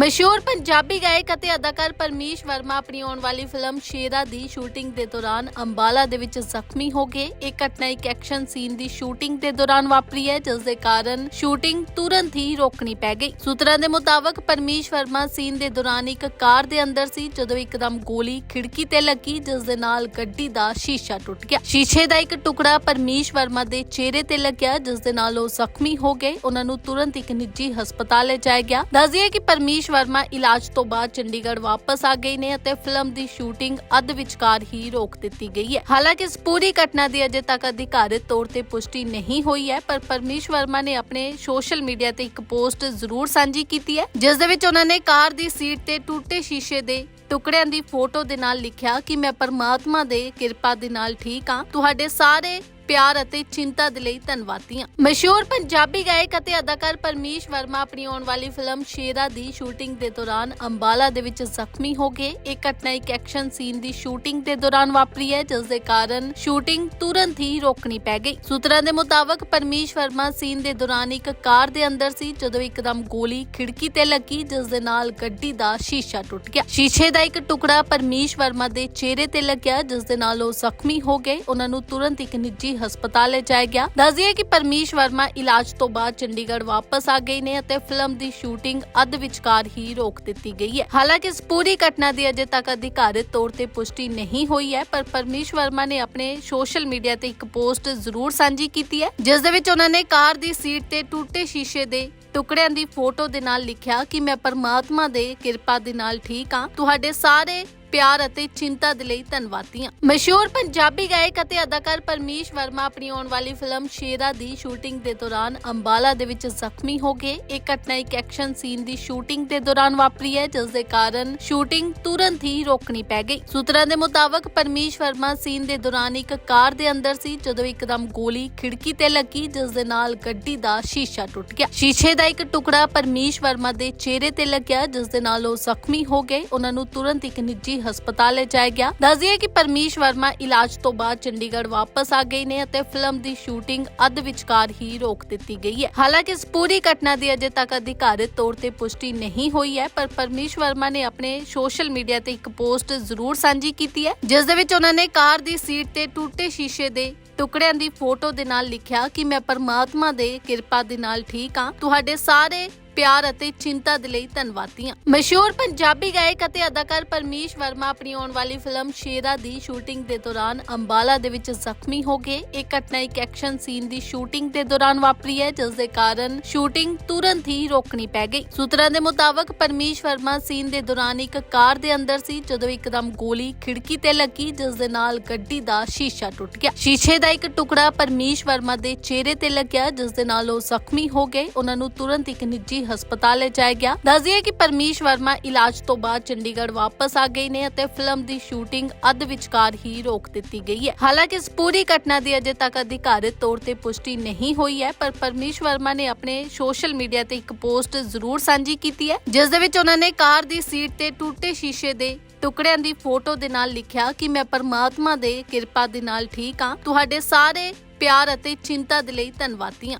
ਮਸ਼ਹੂਰ ਪੰਜਾਬੀ ਗਾਇਕ ਅਤੇ ਅਦਾਕਾਰ ਪਰਮੇਸ਼ ਵਰਮਾ ਆਪਣੀ ਆਉਣ ਵਾਲੀ ਫਿਲਮ ਸ਼ੇਰਾ ਦੀ ਸ਼ੂਟਿੰਗ ਦੇ ਦੌਰਾਨ ਅੰਬਾਲਾ ਦੇ ਵਿੱਚ ਜ਼ਖਮੀ ਹੋ ਗਏ। ਇਹ ਘਟਨਾ ਇੱਕ ਐਕਸ਼ਨ ਸੀਨ ਦੀ ਸ਼ੂਟਿੰਗ ਦੇ ਦੌਰਾਨ ਵਾਪਰੀ ਹੈ, ਜਿਸ ਦੇ ਕਾਰਨ ਸ਼ੂਟਿੰਗ ਤੁਰੰਤ ਹੀ ਰੋਕਣੀ ਪੈ ਗਈ। ਸੂਤਰਾਂ ਦੇ ਮੁਤਾਬਕ ਪਰਮੇਸ਼ ਵਰਮਾ ਸੀਨ ਦੇ ਦੌਰਾਨ ਇੱਕ ਕਾਰ ਦੇ ਅੰਦਰ ਸੀ, ਜਦੋਂ ਇੱਕਦਮ ਗੋਲੀ ਖਿੜਕੀ ਤੇ ਲੱਗੀ, ਜਿਸ ਦੇ ਨਾਲ ਗੱਡੀ ਦਾ ਸ਼ੀਸ਼ਾ ਟੁੱਟ ਗਿਆ। ਸ਼ੀਸ਼ੇ ਦਾ ਇੱਕ ਟੁਕੜਾ ਪਰਮੇਸ਼ ਵਰਮਾ ਦੇ ਚਿਹਰੇ ਤੇ ਲੱਗਿਆ, ਜਿਸ ਦੇ ਨਾਲ ਉਹ ਜ਼ਖਮੀ ਹੋ ਗਏ। ਉਹਨਾਂ ਨੂੰ ਤੁਰੰਤ ਇੱਕ ਨਿੱਜੀ ਹਸਪਤਾਲ ਲਿਜਾਇਆ ਗਿਆ। ਦੱਸ ਦਈਏ ਕਿ ਪਰਮੇਸ਼ ਵਰਮਾ ਇਲਾਜ ਤੋਂ ਬਾਅਦ ਚੰਡੀਗੜ੍ਹ ਵਾਪਸ ਆ ਗਏ ਨੇ ਅਤੇ ਫਿਲਮ ਦੀ ਸ਼ੂਟਿੰਗ ਅੱਧ ਵਿਚਕਾਰ ਹੀ ਰੋਕ ਦਿੱਤੀ ਗਈ ਹੈ। ਹਾਲਾਂਕਿ ਇਸ ਪੂਰੀ ਘਟਨਾ ਦੀ ਅਜੇ ਤੱਕ ਅਧਿਕਾਰਤ ਤੌਰ ਤੇ ਪੁਸ਼ਟੀ ਨਹੀਂ ਹੋਈ ਹੈ, ਪਰ ਪਰਮੇਸ਼ ਵਰਮਾ ਨੇ ਆਪਣੇ ਸੋਸ਼ਲ ਮੀਡੀਆ ਤੇ ਇੱਕ ਪੋਸਟ ਜ਼ਰੂਰ ਸਾਂਝੀ ਕੀਤੀ ਹੈ, ਜਿਸ ਦੇ ਵਿੱਚ ਉਹਨਾਂ ਨੇ ਕਾਰ ਦੀ ਸੀਟ ਤੇ ਟੁੱਟੇ ਸ਼ੀਸ਼ੇ ਦੇ ਟੁਕੜਿਆਂ ਦੀ ਫੋਟੋ ਦੇ ਨਾਲ ਲਿਖਿਆ ਕਿ ਮੈਂ ਪਰਮਾਤਮਾ ਦੇ ਕਿਰਪਾ ਦੇ ਨਾਲ ਠੀਕ ਹਾਂ। ਤੁਹਾਡੇ ਸਾਰੇ ਪਿਆਰ ਅਤੇ ਚਿੰਤਾ ਦੇ ਲਈ ਧੰਨਵਾਦੀਆਂ। ਮਸ਼ਹੂਰ ਪੰਜਾਬੀ ਗਾਇਕ ਅਤੇ ਅਦਾਕਾਰ ਪਰਮੇਸ਼ ਵਰਮਾ ਆਪਣੀ ਆਉਣ ਵਾਲੀ ਫਿਲਮ ਸ਼ੇਰਾ ਦੀ ਸ਼ੂਟਿੰਗ ਦੇ ਦੌਰਾਨ ਅੰਬਾਲਾ ਦੇ ਵਿੱਚ ਜ਼ਖਮੀ ਹੋ ਗਏ। ਇਹ ਘਟਨਾ ਇੱਕ ਐਕਸ਼ਨ ਸੀਨ ਦੀ ਸ਼ੂਟਿੰਗ ਦੇ ਦੌਰਾਨ ਵਾਪਰੀ ਹੈ, ਜਿਸ ਦੇ ਕਾਰਨ ਸ਼ੂਟਿੰਗ ਤੁਰੰਤ ਹੀ ਰੋਕਣੀ ਪੈ ਗਈ। ਸੂਤਰਾਂ ਦੇ ਮੁਤਾਬਕ ਪਰਮੇਸ਼ ਵਰਮਾ ਸੀਨ ਦੇ ਦੌਰਾਨ ਇੱਕ ਕਾਰ ਦੇ ਅੰਦਰ ਸੀ, ਜਦੋਂ ਇੱਕਦਮ ਗੋਲੀ ਖਿੜਕੀ ਤੇ ਲੱਗੀ, ਜਿਸ ਦੇ ਨਾਲ ਗੱਡੀ ਦਾ ਸ਼ੀਸ਼ਾ ਟੁੱਟ ਗਿਆ। ਸ਼ੀਸ਼ੇ ਦਾ ਇੱਕ ਟੁਕੜਾ ਪਰਮੇਸ਼ ਵਰਮਾ ਦੇ ਚਿਹਰੇ ਤੇ ਲੱਗਿਆ, ਜਿਸ ਦੇ ਨਾਲ ਉਹ ਜ਼ਖਮੀ ਹੋ ਗਏ। ਉਹਨਾਂ ਨੂੰ ਤੁਰੰਤ ਇੱਕ ਨਿੱਜੀ ਹਸਪਤਾਲ ਲਿਜਾਇਆ ਗਿਆ। ਦੱਸ ਕਿ ਪਰਮੇਸ਼ ਵਰਮਾ ਇਲਾਜ ਤੋਂ ਬਾਅਦ ਚੰਡੀਗੜ੍ਹ ਵਾਪਸ ਆ ਗਏ ਨੇ ਅਤੇ ਫਿਲਮ ਦੀ ਸ਼ੂਟਿੰਗ ਅੱਧ ਵਿਚਕਾਰ ਹੀ ਰੋਕ ਦਿੱਤੀ ਗਈ ਹੈ। ਹਾਲਾਂਕਿ ਇਸ ਪੂਰੀ ਘਟਨਾ ਦੀ ਅਜੇ ਤੱਕ ਅਧਿਕਾਰਤ ਤੌਰ ਤੇ ਪੁਸ਼ਟੀ ਨਹੀਂ ਹੋਈ ਹੈ, ਪਰ ਪਰਮੇਸ਼ ਵਰਮਾ ਨੇ ਆਪਣੇ ਸੋਸ਼ਲ ਮੀਡੀਆ ਤੇ ਇੱਕ ਪੋਸਟ ਜ਼ਰੂਰ ਸਾਂਝੀ ਕੀਤੀ ਹੈ, ਜਿਸ ਦੇ ਵਿੱਚ ਉਹਨਾਂ ਨੇ ਕਾਰ ਦੀ ਸੀਟ ਤੇ ਟੁੱਟੇ ਸ਼ੀਸ਼ੇ ਦੇ ਟੁਕੜਿਆਂ ਦੀ ਫੋਟੋ ਦੇ ਨਾਲ ਲਿਖਿਆ ਕਿ ਮੈਂ ਪਰਮਾਤਮਾ ਦੇ ਕਿਰਪਾ ਦੇ ਨਾਲ ਠੀਕ ਹਾਂ। ਤੁਹਾਡੇ ਸਾਰੇ ਪਿਆਰ ਅਤੇ ਚਿੰਤਾ ਦੇ ਲਈ ਧੰਨਵਾਦੀ ਹਾਂ ਮਸ਼ਹੂਰ ਪੰਜਾਬੀ ਗਾਇਕ ਅਤੇ ਅਦਾਕਾਰ ਪਰਮੇਸ਼ ਵਰਮਾ ਆਪਣੀ ਆਉਣ ਵਾਲੀ ਫਿਲਮ ਸ਼ੇਰਾ ਦੀ ਸ਼ੂਟਿੰਗ ਦੇ ਦੌਰਾਨ ਅੰਬਾਲਾ ਦੇ ਵਿੱਚ ਜ਼ਖਮੀ ਹੋ ਗਏ। ਇਹ ਘਟਨਾ ਇੱਕ ਐਕਸ਼ਨ ਸੀਨ ਦੀ ਸ਼ੂਟਿੰਗ ਦੇ ਦੌਰਾਨ ਵਾਪਰੀ ਹੈ, ਜਿਸ ਦੇ ਕਾਰਨ ਸ਼ੂਟਿੰਗ ਤੁਰੰਤ ਹੀ ਰੋਕਣੀ ਪੈ ਗਈ। ਸੂਤਰਾਂ ਦੇ ਮੁਤਾਬਕ ਪਰਮੇਸ਼ ਵਰਮਾ ਸੀਨ ਦੇ ਦੌਰਾਨ ਇੱਕ ਕਾਰ ਦੇ ਅੰਦਰ ਸੀ, ਜਦੋਂ ਇੱਕਦਮ ਗੋਲੀ ਖਿੜਕੀ ਤੇ ਲੱਗੀ, ਜਿਸ ਦੇ ਨਾਲ ਗੱਡੀ ਦਾ ਸ਼ੀਸ਼ਾ ਟੁੱਟ ਗਿਆ। ਸ਼ੀਸ਼ੇ ਦਾ ਇੱਕ ਟੁਕੜਾ ਪਰਮੇਸ਼ ਵਰਮਾ ਦੇ ਚਿਹਰੇ ਤੇ ਲੱਗਿਆ, ਜਿਸ ਦੇ ਨਾਲ ਉਹ ਜ਼ਖਮੀ ਹੋ ਗਏ। ਉਹਨਾਂ ਨੂੰ ਤੁਰੰਤ ਇੱਕ ਨਿੱਜੀ ਹਸਪਤਾਲ ਲਿਜਾਇਆ ਗਿਆ। ਦੱਸ ਕਿ ਪਰਮੇਸ਼ ਵਰਮਾ ਇਲਾਜ ਤੋਂ ਬਾਅਦ ਚੰਡੀਗੜ੍ਹ ਵਾਪਸ ਆ ਗਏ ਨੇ ਅਤੇ ਫਿਲਮ ਦੀ ਸ਼ੂਟਿੰਗ ਅੱਧ ਵਿਚਕਾਰ ਹੀ ਰੋਕ ਦਿੱਤੀ ਗਈ ਹੈ। ਹਾਲਾਂਕਿ ਇਸ ਪੂਰੀ ਘਟਨਾ ਦੀ ਅਜੇ ਤੱਕ ਅਧਿਕਾਰਤ ਤੌਰ ਤੇ ਪੁਸ਼ਟੀ ਨਹੀਂ ਹੋਈ ਹੈ, ਪਰ ਪਰਮੇਸ਼ ਵਰਮਾ ਨੇ ਆਪਣੇ ਸੋਸ਼ਲ ਮੀਡੀਆ ਤੇ ਇੱਕ ਪੋਸਟ ਜ਼ਰੂਰ ਸਾਂਝੀ ਕੀਤੀ ਹੈ, ਜਿਸ ਦੇ ਵਿੱਚ ਉਹਨਾਂ ਨੇ ਕਾਰ ਦੀ ਸੀਟ ਤੇ ਟੁੱਟੇ ਸ਼ੀਸ਼ੇ ਦੇ ਟੁਕੜਿਆਂ ਦੀ ਫੋਟੋ ਦੇ ਨਾਲ ਲਿਖਿਆ ਕਿ ਮੈਂ ਪਰਮਾਤਮਾ ਦੇ ਕਿਰਪਾ ਦੇ ਨਾਲ ਠੀਕ ਹਾਂ। ਤੁਹਾਡੇ ਸਾਰੇ ਪਿਆਰ ਅਤੇ ਚਿੰਤਾ ਦੇ ਲਈ ਧੰਨਵਾਦੀ ਹਾਂ। ਮਸ਼ਹੂਰ ਪੰਜਾਬੀ ਗਾਇਕ ਅਤੇ ਅਦਾਕਾਰ ਪਰਮੇਸ਼ ਵਰਮਾ ਆਪਣੀ ਆਉਣ ਵਾਲੀ ਫਿਲਮ ਸ਼ੇਰਾ ਦੀ ਸ਼ੂਟਿੰਗ ਦੇ ਦੌਰਾਨ ਅੰਬਾਲਾ ਦੇ ਵਿੱਚ ਜ਼ਖਮੀ ਹੋ ਗਏ। ਇਹ ਘਟਨਾ ਇੱਕ ਐਕਸ਼ਨ ਸੀਨ ਦੀ ਸ਼ੂਟਿੰਗ ਦੇ ਦੌਰਾਨ ਵਾਪਰੀ ਹੈ, ਜਿਸ ਦੇ ਕਾਰਨ ਸ਼ੂਟਿੰਗ ਤੁਰੰਤ ਹੀ ਰੋਕਣੀ ਪੈ ਗਈ। ਸੂਤਰਾਂ ਦੇ ਮੁਤਾਬਕ ਪਰਮੇਸ਼ ਵਰਮਾ ਸੀਨ ਦੇ ਦੌਰਾਨ ਇੱਕ ਕਾਰ ਦੇ ਅੰਦਰ ਸੀ, ਜਦੋਂ ਇੱਕਦਮ ਗੋਲੀ ਖਿੜਕੀ ਤੇ ਲੱਗੀ, ਜਿਸ ਦੇ ਨਾਲ ਗੱਡੀ ਦਾ ਸ਼ੀਸ਼ਾ ਟੁੱਟ ਗਿਆ। ਸ਼ੀਸ਼ੇ ਦਾ ਇੱਕ ਟੁਕੜਾ ਪਰਮੇਸ਼ ਵਰਮਾ ਦੇ ਚਿਹਰੇ ਤੇ ਲੱਗਿਆ, ਜਿਸ ਦੇ ਨਾਲ ਉਹ ਜ਼ਖਮੀ ਹੋ ਗਏ। ਉਹਨਾਂ ਨੂੰ ਤੁਰੰਤ ਇੱਕ ਨਿੱਜੀ ਹਸਪਤਾਲ ਲਿਜਾਇਆ ਗਿਆ। ਦੱਸ ਕਿ ਪਰਮੇਸ਼ ਵਰਮਾ ਇਲਾਜ ਤੋਂ ਬਾਅਦ ਚੰਡੀਗੜ੍ਹ ਵਾਪਸ ਆ ਗਏ ਨੇ ਅਤੇ ਫਿਲਮ ਦੀ ਸ਼ੂਟਿੰਗ ਅੱਧ ਵਿਚਕਾਰ ਹੀ ਰੋਕ ਦਿੱਤੀ ਗਈ ਹੈ। ਹਾਲਾਂਕਿ ਇਸ ਪੂਰੀ ਘਟਨਾ ਦੀ ਅਜੇ ਤੱਕ ਅਧਿਕਾਰਤ ਤੌਰ ਤੇ ਪੁਸ਼ਟੀ ਨਹੀਂ ਹੋਈ ਹੈ, ਪਰ ਪਰਮੇਸ਼ ਵਰਮਾ ਨੇ ਆਪਣੇ ਸੋਸ਼ਲ ਮੀਡੀਆ ਤੇ ਇੱਕ ਪੋਸਟ ਜ਼ਰੂਰ ਸਾਂਝੀ ਕੀਤੀ ਹੈ, ਜਿਸ ਦੇ ਵਿੱਚ ਉਹਨਾਂ ਨੇ ਕਾਰ ਦੀ ਸੀਟ ਤੇ ਟੁੱਟੇ ਸ਼ੀਸ਼ੇ ਦੇ ਟੁਕੜਿਆਂ ਦੀ ਫੋਟੋ ਦੇ ਨਾਲ ਲਿਖਿਆ ਕਿ ਮੈਂ ਪਰਮਾਤਮਾ ਦੇ ਕਿਰਪਾ ਦੇ ਨਾਲ ਠੀਕ ਹਾਂ। ਤੁਹਾਡੇ ਸਾਰੇ ਪਿਆਰ ਅਤੇ ਚਿੰਤਾ ਦੇ ਲਈ ਧੰਨਵਾਦੀ ਹਾਂ।